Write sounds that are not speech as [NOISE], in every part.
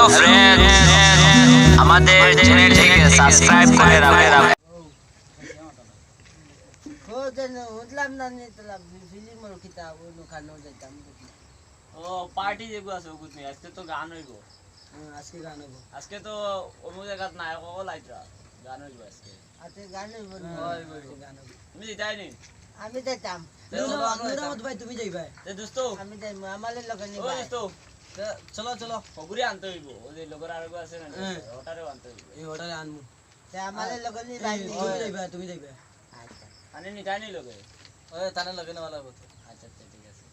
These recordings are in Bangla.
হ্যালো ফ্রেন্ডস আমাদের চ্যানেলটিকে সাবস্ক্রাইব করে রাখবেন ও পার্টি যেগুলো আছে ওগুলো আজকে তো গান হইব। আজকে গান হইব আজকে তো অমুক জায়গাত নাই অকল আইতরা গান হইব আজকে। আজকে গান হইব গান হইব তুমি যাই নি? আমি যাইতাম। তুমি যাইবা দোস্ত আমি যাইব আমার লগে নিবা দোস্ত চলো চলো। ফগুরি আনতে হইব। ওই যে লোকের আরেকো আছে না ওটারেও আনতে হইব। এই হোটেলে আনমু তে আমাদের লোকানি ভাই তুমি যাইবা তুমি যাইবা আচ্ছা। আনে নি তাই নি লোকে? ওই তানে লোকে না वाला কথা আচ্ছা আচ্ছা ঠিক আছে।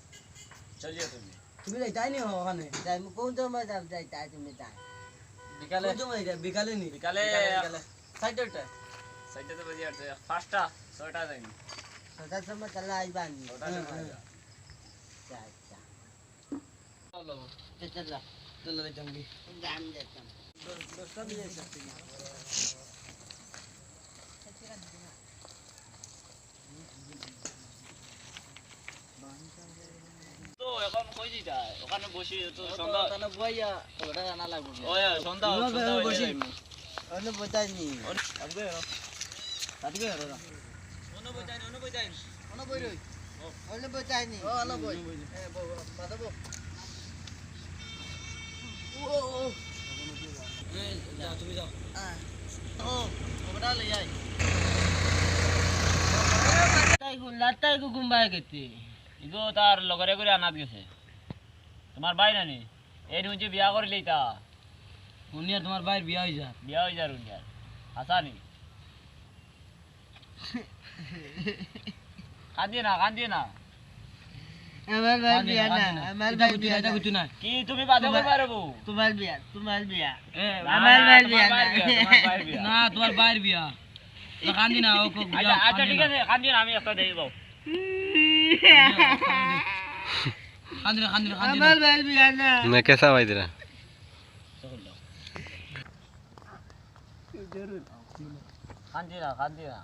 চলিও তুমি। তুমি যাইতাই নি ওখানে? যাই কোন সময় যাব যাইতা তুমি যাই বিকালে। কোন সময় যাই বিকালে নি? বিকালে সাইডটা সাইডে তো বাজে আছে পাঁচটা ছয়টা যাইনি সদার সময় চলা আইবা নি। ছয়টা যাইনি আচ্ছা আচ্ছা। চল। ওখানে বসি তো সন্ধ্যা বইয়া ওটা রান্না লাগবে সন্ধ্যা সন্ধ্যা বসি অন্য বইতাইনি আসবে তাতে গেল অন্য বইতাইনি অন্য বইতাইনি অন্য বই রই অন্য বইতাইনি ও অন্য বই মাধব যাও, তুমি যাও। ও ওটা তোমার ভাই নানি এই নুনছে বিয়া করে লইতা উনিয়া তোমার ভাইয়ের বিয়া হই যা বিয়া হয়ে যার উনিয়ার হাসানি কান্দিয়ে না কান্দিয়ে না আমার ভাই বিয়া না আমার ভাই বিয়া না কিছু না কি তুমি বাধা করবে পারবো তোমার বিয়া তোমার বিয়া আমার ভাই বিয়া না তোমার ভাইয়ের বিয়া তো কান্দি না ওকে আচ্ছা আচ্ছা ঠিক আছে কান্দি না আমি একটা দেই দাও কান্দি না কান্দি না কান্দি আমার ভাই বিয়া না না কেসা ভাই দিরা কান্দি না কান্দি না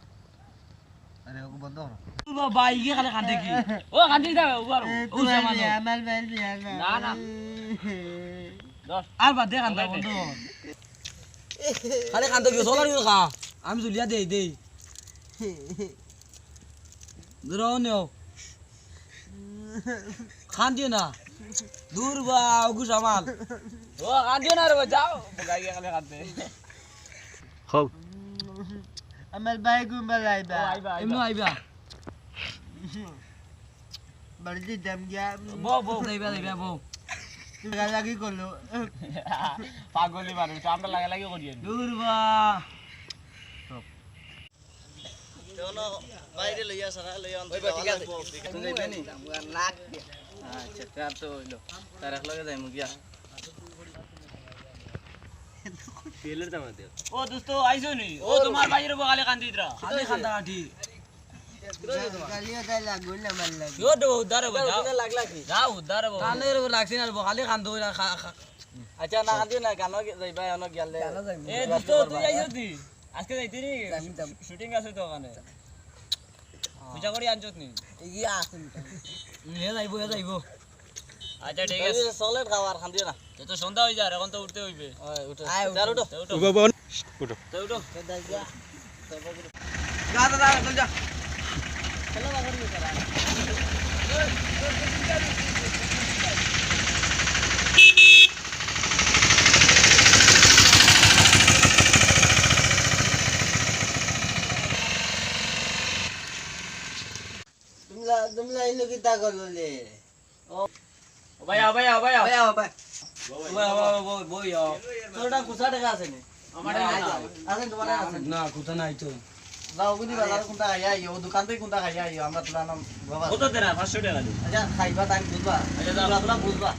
আমি জুলিয়া দেই দেই। খান দিও না। দূর বা ওগু সামাল। ও কান্দিয়ে না রে যাও। খালি কান্দে खूब আমার ভাই গুম্বা লাইবা ও, আইবা, আইবা। আইবা বাড়িতে দাম গিয়া বউ বউ লাইবা লাইবা বউ লাগি করল পাগলি মানুষ আমরা লাগা লাগি করি দূর বা বাইরে লইয়া সারা লইয়া আচ্ছা তার তো হইল তার এক লগে যাইমু গিয়া তেলের দাম দে ও দোস্ত আইছো নি। ও তোমার বাইরে বগালে কান্দিতরা খালি খান্দা কাঠি গালিও তাই লাগুল না মাল লাগে ও দো উদ্ধার হবে যাও। লাগলা কি? যাও উদ্ধার হবে। কানের লাগছে না খালি খান্দো না আচ্ছা না কান্দি না গানো যাইবা অন গেলে এ দোস্ত তুই আইছো নি? আজকে যাইতি নি? শুটিং আছে তো ওখানে। পূজা করি আনছত নি? ইয়া আসুন এ যাইবো এ যাইবো। আচ্ছা ঠিক আছে। সলিড খাবার খান দিও না। তো তো সন্ধ্যা হই যায় এখন তো উঠতে হইবে। উঠো। যার উঠো। উঠো। করলে ও। ভাই আও ভাই ভাই ভাই ভাই বই আও তোরটা কুসা টাকা আছে নি আমার আছে তোমার আছে না কুসা নাই তো। যাও গুনি বাজার কোনটা খাইয়া আইও। দোকান থেকে কোনটা খাইয়া আইও। আমরা তোলা নাম বাবা কত দেনা? 500 টাকা দিই আচ্ছা খাইবা টাইম বুঝবা। আচ্ছা তোলা বুঝবা।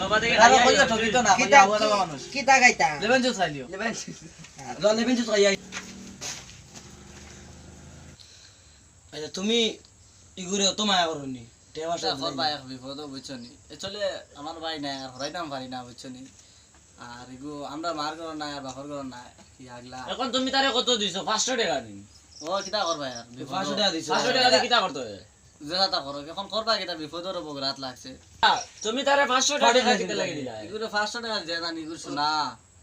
বাবা থেকে আরে খাইয়া কইয়া ঠকিতো না আওয়া মানুষ। কিতা গাইতা লেবেন জুস খাইলিও। লেবেন ল লেবেন জুস খাইয়া আচ্ছা তুমি ইগুরে তো মায়া করনি? বিপদ বুঝছ নি? চলে আমার ভাই নাই আর হরাইতাম পারি না বুঝছ নি? আর এগু আমরা মার করো না আর বাপর করো না কি আগলা। এখন তুমি তারে কত দিছো? 500 টাকা দিন। ও কিতা কর আর বিপদ? 500 টাকা দিছো। 500 টাকা দিয়ে করতে হয় যেটা করো এখন করবা কিটা বিপদের হব রাত লাগছে। তুমি তারে 500 টাকা দিতে লাগি দিলা। এগুলো পাঁচশো টাকা দিয়ে জানি এগুলো শোনা।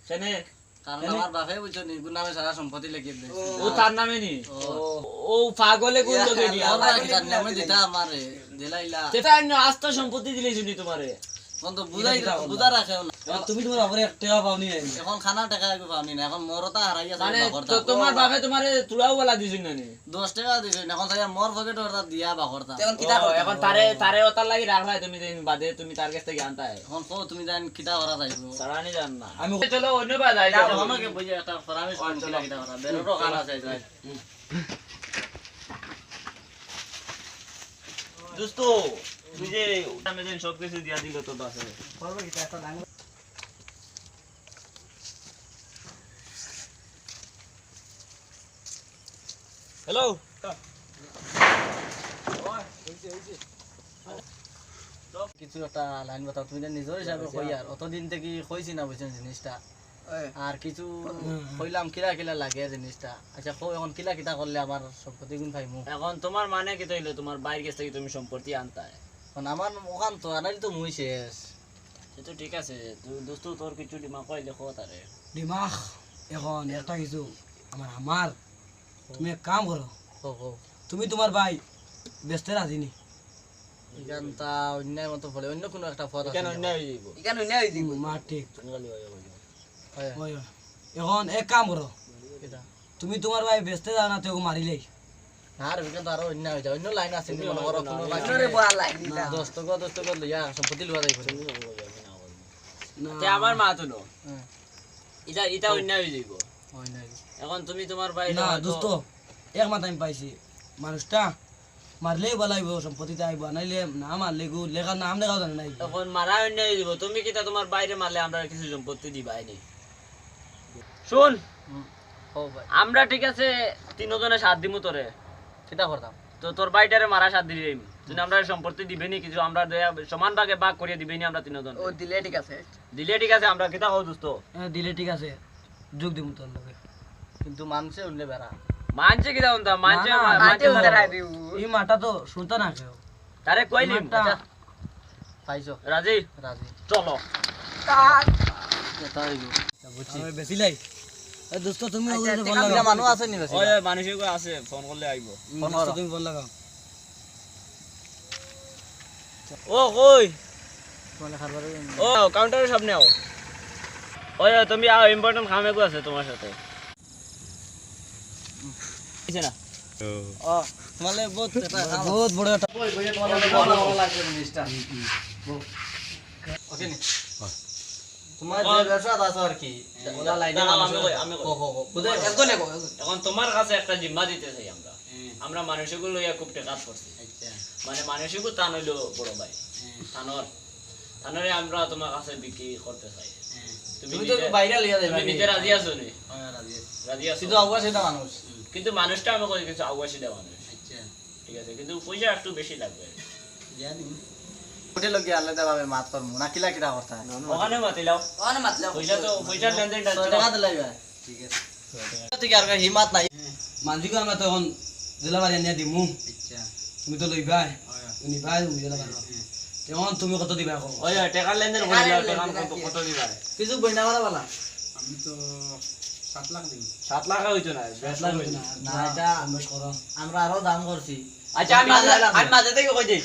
সেনে কারণ আমার বাপে বুঝছ নি নামে সারা সম্পত্তি লিখে দিয়েছে। ও তার নামে নি? ও। পাগলে কোন লোকে দিয়া নামে দিতা আমারে। সেটা অন্য সম্পত্তি দিলেছি নি তোমারে। এখন তো বুঝাই বুঝা রাখেও না তুমি তোমার বাপরে এক টাকা পাওনি এখন খানা টাকা একটু পাওনি না এখন মরতা হারাই আছে মানে তো তোমার বাপে তোমারে তুলাও বলা দিছিল না নি? দশ টাকা দিছে এখন তাই মোর পকেট দিয়া বাকরতা ও, এখন তারে তারে ওতার লাগি রাখলাই তুমি দিন বাদে তুমি তার কাছ থেকে আনতাই। এখন কো তুমি জান কিটা করা যাইব। সারানি জান না। আমি চলো অন্য বা যাই যাও। আমাকে বুঝে একটা পরামর্শ কিটা কিটা করা। বেরোটো কান আছে যাই। দোস্ত, তুই যে আমি দিন সব কিছু দিয়া দিল তো দাসে হ্যালো কিছু একটা লাইন বাতাও তুমি নিজের হিসাবে কই আর? অতদিন থেকে কইছি না বুঝছেন জিনিসটা। আর কিছু কইলাম কিলা কিলা লাগে জিনিসটা। আচ্ছা কো এখন কিলা কিটা করলে আমার সম্পত্তি গুণ পাইমু? এখন তোমার মানে কি তৈলে? তোমার বাইরের কাছ থেকে তুমি সম্পত্তি আনতাই এখন আমার ওখান তো আনারি তো মুই শেষ। সে তো ঠিক আছে। দোস্ত তোর কিছু ডিমা কই দেখো তারে? দিমাগ এখন একটা কিছু। আমার আমার তুমি এক কাম করো। তুমি তোমার ভাই ব্যস্ত রাজি নি? ইখান তা অন্যায় মতো ফলে অন্য কোনো একটা পথ আছে কেন না? অন্যায় হয়ে যাইব মা ঠিক। হয়, ওই, ওই। এখন এক কাম করো। তুমি তোমার ভাই ব্যস্ত যাও না তোকে মারিলেই আর তো আরও হয়ে যায়। অন্য লাইন আছে মনে করো কোনো লাইন দশ টাকা লইয়া সম্পত্তি লওয়া যাইব তে আমার মা তো নো ইটা ইটা অন্যায় হয়ে যাইব এখন তুমি তোমার ভাই না দোস্ত এক মাথা আমি পাইছি। মানুষটা মারলেই বলাইব সম্পত্তিতে আইব নাইলে না মারলে গু লেখার নাম লেখাও জানে নাই। এখন মারা অন্যায় হয়ে যাইব তুমি কিটা তোমার বাইরে মারলে আমরা কিছু সম্পত্তি দিবাই নি। শুন আমরা ঠিক আছে তিনজনে সাত দিমু তোরে। কিটা করতাম তো তোর বাইটারে মারা সাত দিবি তুই আমরা সম্পত্তি দিবে নি কিছু আমরা সমান ভাগে ভাগ করিয়ে দিবেনি আমরা তিনজন। ও দিলে ঠিক আছে। দিলে ঠিক আছে আমরা কিতা হও দোস্ত? হ্যাঁ, দিলে ঠিক আছে। যোগ দিব তোর লগে। কিন্তু মানুষে উঠলে বেড়া। মানছে কিতা উনতা? মানছে মানছে এই মাটা তো শুনতে না কেউ। তারে কইলিম মাটা- আচ্ছা, পাইছো। রাজি? রাজি। চলো। হইব বেশি লাই। দোস্ত তুমি ফোন মানুষ আছে। নি মানুষ আছে ফোন করলে আইব ফোন করো। তুমি ফোন লাগাও। ও কই ও কাউন্টারের সামনে আও ওই তুমি আও ইম্পর্টেন্ট কাম একু আছে তোমার সাথে। না? ও তোমার বহুত বহুত বড় একটা ওকে নি এখন তোমার কাছে একটা জিম্মা দিতে চাই আমরা। আমরা মানুষগুলো লইয়া খুব টেকাত করছি। মানে মানুষগুলো টান হইল বড় ভাই। থানোর থানোরে আমরা তোমার কাছে বিক্রি করতে চাই। তুমি তুমি তো নিজে- বাইরে লিয়া যাবে তুমি নিজে রাজি আছো নি? রাজি আছো। শুধু আগুয়া সেটা মানুষ। কিন্তু মানুষটা আমি কই কিছু আগুয়াশি দেওয়া মানুষ। ঠিক আছে কিন্তু পয়সা একটু বেশি লাগবে। হোটেল গিয়ে আলাদা ভাবে মাত করমু না কিলা কিলা কথা ওখানে মাতিলাও পয়সা তো পয়সার লেনদেনটা ছয় টাকা দিলাই ঠিক আছে। ঠিক আর হিমাত নাই। মানজিকে আমরা দিমু। তুমি তো ভাই তুমি তুমি কত দিবা কো ওই টাকার লেনদেন করিলাও টাকা কত কত দিবা। কিছু বইনা করা বালা? সাত লাখ হইতো না দশ লাখ হইতো না না এটা বেশ করো আমরা আরও দাম করছি। আচ্ছা আমি আমি মাঝে থেকে কই দিই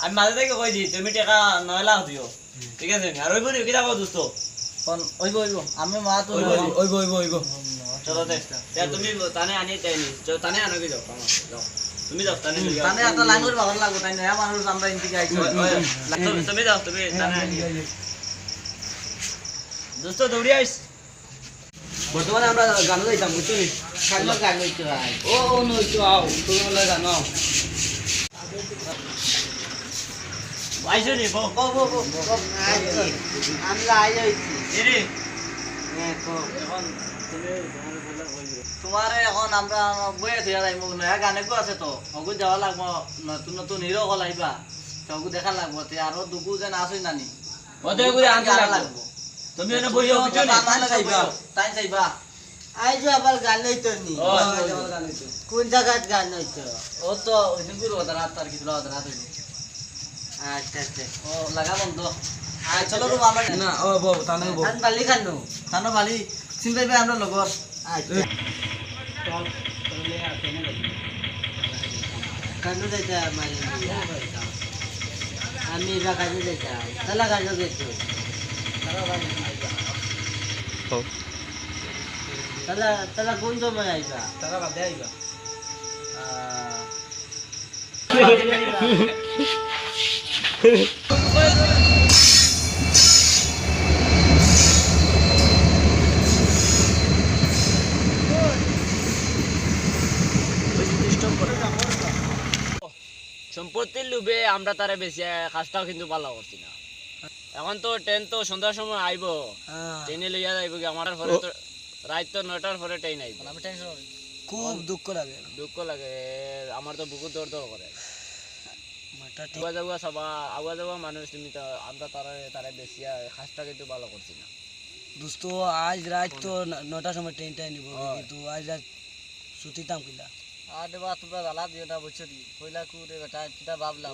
আমি মাঝে থেকে কই দিই তুমি টাকা নয় লাখ দিও ঠিক আছে আর ওই বলি কিটা কো দোস্ত কোন ওইব ওইব। আমি মা তো ওইব, ওইব ওইব ওইব। চলো তে তুমি তানে আনি তাইনি চলো তানে আনো কি যাও আমার যাও তুমি যাও তানে তানে লাইন করে ভালো লাগবে তাই নয়া মানুষ আমরা ওই, ওই, তুমি- যাও তুমি তানে দোস্ত দৌড়ি আইস বর্তমানে আমরা গান গাইতাম বুঝছ নি গান ভাই ও ও নইতো আও তুমি গান আও আইছো নি কো কো কো কো কো আমরা আই আইছি এরে হ্যাঁ এখন তোমার এখন আমরা বইয়ে থিয়া নয়া গানে আছে তো। অগু যাওয়া লাগবো। নতুন নতুন হিরো কল আইবা। তো দেখা লাগবো। তে আরও দুকু যেন আসই নানি। ওদের আনতে লাগবো। তুমি এনে বইও কিছু নি টাইম চাইবা। আইজ আবার গান হইতো নি। কোন জায়গাত গান হইতো ও তো গুরু হতে রাত আর কিছু রাত রাত আচ্ছা আচ্ছা। ও লাগা বন্ধ আয় চলো রুম আমরা না ও বউ তাহলে বউ। বালি খানো। চিন্তাই ভাই আমরা লগর। আচ্ছা। কানু যাইতা মানে আমি এবার কাজে যাইতাম তালা কাজে গেছো হোক তালা তালা কোন সময় আইবা? তারা বাদে আইবা। [LAUGHS] সম্পত্তির লোভে আমরা তারে বেশি কাজটাও কিন্তু ভালো করছি না। এখন তো ট্রেন তো সন্ধ্যার সময় আইব হ্যাঁ। ট্রেনে লইয়া যাইব কি আমার পরে তো রাত তো নয়টার পরে ট্রেন আইব। খুব দুঃখ লাগে। দুঃখ লাগে আমার তো বুকুর দৌড় করে। আগুয়া যাওয়া সবা আগুয়া যাওয়া মানুষ তুমি তো আমরা তারা তারা বেশি খাসটা কিন্তু ভালো করছি না। দোস্ত আজ রাত তো নটার সময় ট্রেনটা নিব কিন্তু আজ রাত সুতিতাম কিলা? আর দেবা তোমরা জ্বালা দিও না বছর কইলা কুরে বেটা কিটা ভাবলাম